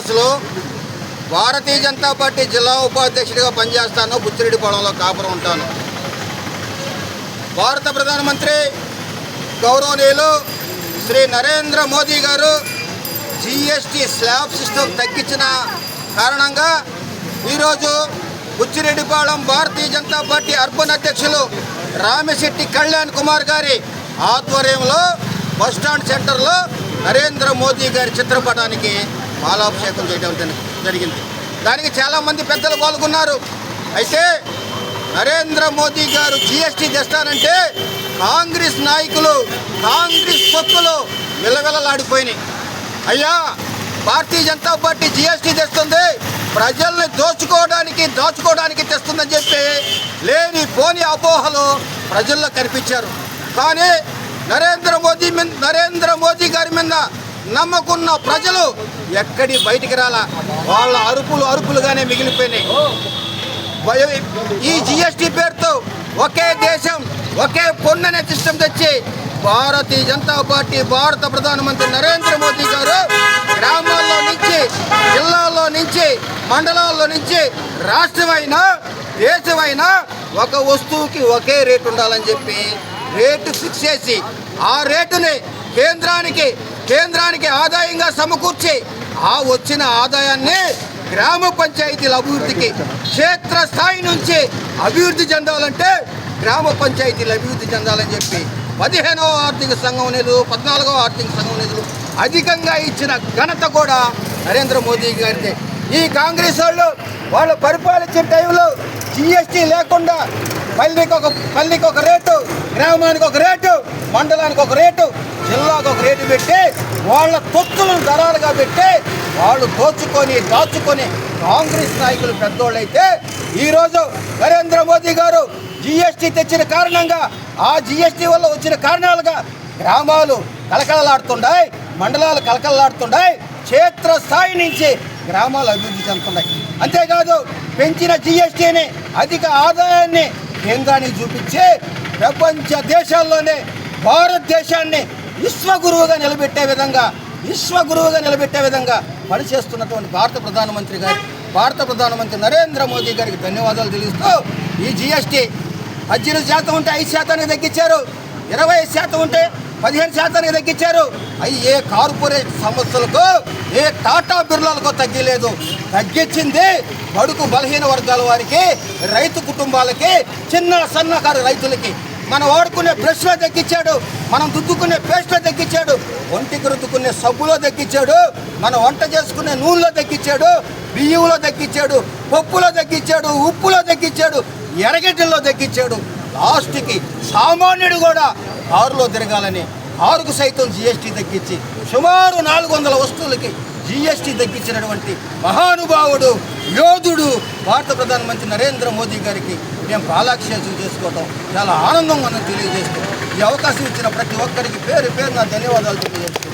శ్రీనివాసులు భారతీయ Janata party జిల్లా ఉపాధ్యక్షుడిగా పనిచేస్తాను. బుచ్చిరెడ్డిపాలెంలో కాపురం ఉంటాను. భారత ప్రధానమంత్రి గౌరవనీయులు శ్రీ నరేంద్ర మోదీ గారు జిఎస్టి స్లాబ్ సిస్టమ్ తగ్గించిన కారణంగా ఈరోజు బుచ్చిరెడ్డిపాళెం భారతీయ జనతా పార్టీ అర్బన్ అధ్యక్షులు రామిశెట్టి కళ్యాణ్ కుమార్ గారి ఆధ్వర్యంలో బస్టాండ్ సెంటర్లో నరేంద్ర మోదీ గారి చిత్రపటానికి మాలాభిషేకం చేయడం జరిగింది. దానికి చాలామంది పెద్దలు పాల్గొన్నారు. అయితే నరేంద్ర మోదీ గారు జిఎస్టీ తెస్తానంటే కాంగ్రెస్ నాయకులు కాంగ్రెస్ సొత్తులు విలవిలలాడిపోయినాయి అయ్యా భారతీయ జనతా పార్టీ జిఎస్టీ తెస్తుంది ప్రజల్ని దోచుకోవడానికి దాచుకోవడానికి తెస్తుందని చెప్పి లేని పోని అపోహలు ప్రజల్లో కనిపించారు. కానీ నరేంద్ర మోదీ నరేంద్ర మోదీ గారి మీద నమ్మకున్న ప్రజలు ఎక్కడి బయటికి రాలా? వాళ్ళ అరుపులు అరుపులుగానే మిగిలిపోయినాయి. ఈ జిఎస్టీ పేరుతో ఒకే దేశం ఒకే పొన్ననే సిస్టమ్ తెచ్చి భారతీయ జనతా పార్టీ భారత ప్రధానమంత్రి నరేంద్ర మోదీ గారు గ్రామాల్లో నుంచి జిల్లాల్లో నుంచి మండలాల్లో నుంచి రాష్ట్రమైన దేశమైన ఒక వస్తువుకి ఒకే రేటు ఉండాలని చెప్పి రేటు ఫిక్స్ చేసి ఆ రేటుని కేంద్రానికి కేంద్రానికి ఆదాయంగా సమకూర్చి ఆ వచ్చిన ఆదాయాన్ని గ్రామ పంచాయతీల అభివృద్ధికి క్షేత్రస్థాయి నుంచి అభివృద్ధి చెందాలంటే గ్రామ పంచాయతీలు అభివృద్ధి చెందాలని చెప్పి పదిహేనవ ఆర్థిక సంఘం నిధులు పద్నాలుగవ ఆర్థిక సంఘం నిధులు అధికంగా ఇచ్చిన ఘనత కూడా నరేంద్ర మోదీ గారిదే. ఈ కాంగ్రెస్ వాళ్ళు వాళ్ళు పరిపాలించే టైంలో జిఎస్టీ లేకుండా పల్లికి ఒక పల్లికి ఒక రేటు గ్రామానికి ఒక రేటు మండలానికి ఒక రేటు జిల్లాకు ఒక రేటు పెట్టి వాళ్ళ తొత్తులను దళాలుగా పెట్టి వాళ్ళు దోచుకొని దాచుకొని కాంగ్రెస్ నాయకులు పెద్దోళ్ళైతే ఈరోజు నరేంద్ర మోదీ గారు జిఎస్టీ తెచ్చిన కారణంగా ఆ జిఎస్టీ వల్ల వచ్చిన కారణాలుగా గ్రామాలు కలకలలాడుతున్నాయి మండలాలు కలకలలాడుతున్నాయి క్షేత్ర స్థాయి నుంచి గ్రామాలు అభివృద్ధి చెందుతున్నాయి. అంతేకాదు పెంచిన జిఎస్టీని అధిక ఆదాయాన్ని కేంద్రాన్ని చూపించి ప్రపంచ దేశాల్లోనే భారతదేశాన్ని విశ్వగురువుగా నిలబెట్టే విధంగా విశ్వగురువుగా నిలబెట్టే విధంగా పనిచేస్తున్నటువంటి భారత ప్రధానమంత్రి గారు భారత ప్రధానమంత్రి నరేంద్ర మోదీ గారికి ధన్యవాదాలు తెలుస్తూ ఈ జిఎస్టీ పద్దెనిమిది శాతం ఉంటే ఐదు శాతానికి తగ్గించారు ఇరవై శాతం ఉంటే పదిహేను శాతానికి తగ్గించారు. అవి ఏ కార్పొరేట్ సంస్థలకు ఏ టాటా బిర్లాలకు తగ్గలేదు. తగ్గించింది. బడుగు బలహీన వర్గాల వారికి రైతు కుటుంబాలకి చిన్న సన్నకారు రైతులకి. మనం వాడుకునే బ్రష్లో తగ్గించాడు మనం దుద్దుకునే పేస్ట్లో తగ్గించాడు ఒంటికి రుద్దుకునే సబ్బులో తగ్గించాడు మనం వంట చేసుకునే నూనెలో తగ్గించాడు బియ్యంలో తగ్గించాడు పప్పులో తగ్గించాడు ఉప్పులో తగ్గించాడు ఎరగడ్డల్లో తగ్గించాడు. లాస్ట్కి సామాన్యుడు కూడా కారులో తిరగాలని కారుకు సైతం జిఎస్టీ తగ్గించి సుమారు నాలుగు వందల వస్తువులకి జిఎస్టీ తగ్గించినటువంటి మహానుభావుడు యోధుడు భారత ప్రధానమంత్రి నరేంద్ర మోదీ గారికి మేము పాలాక్షేషం చేసుకోవటం చాలా ఆనందంగా మనం తెలియజేస్తాం ఈ అవకాశం ఇచ్చిన ప్రతి ఒక్కరికి పేరు పేరు నా ధన్యవాదాలు తెలియజేస్తాం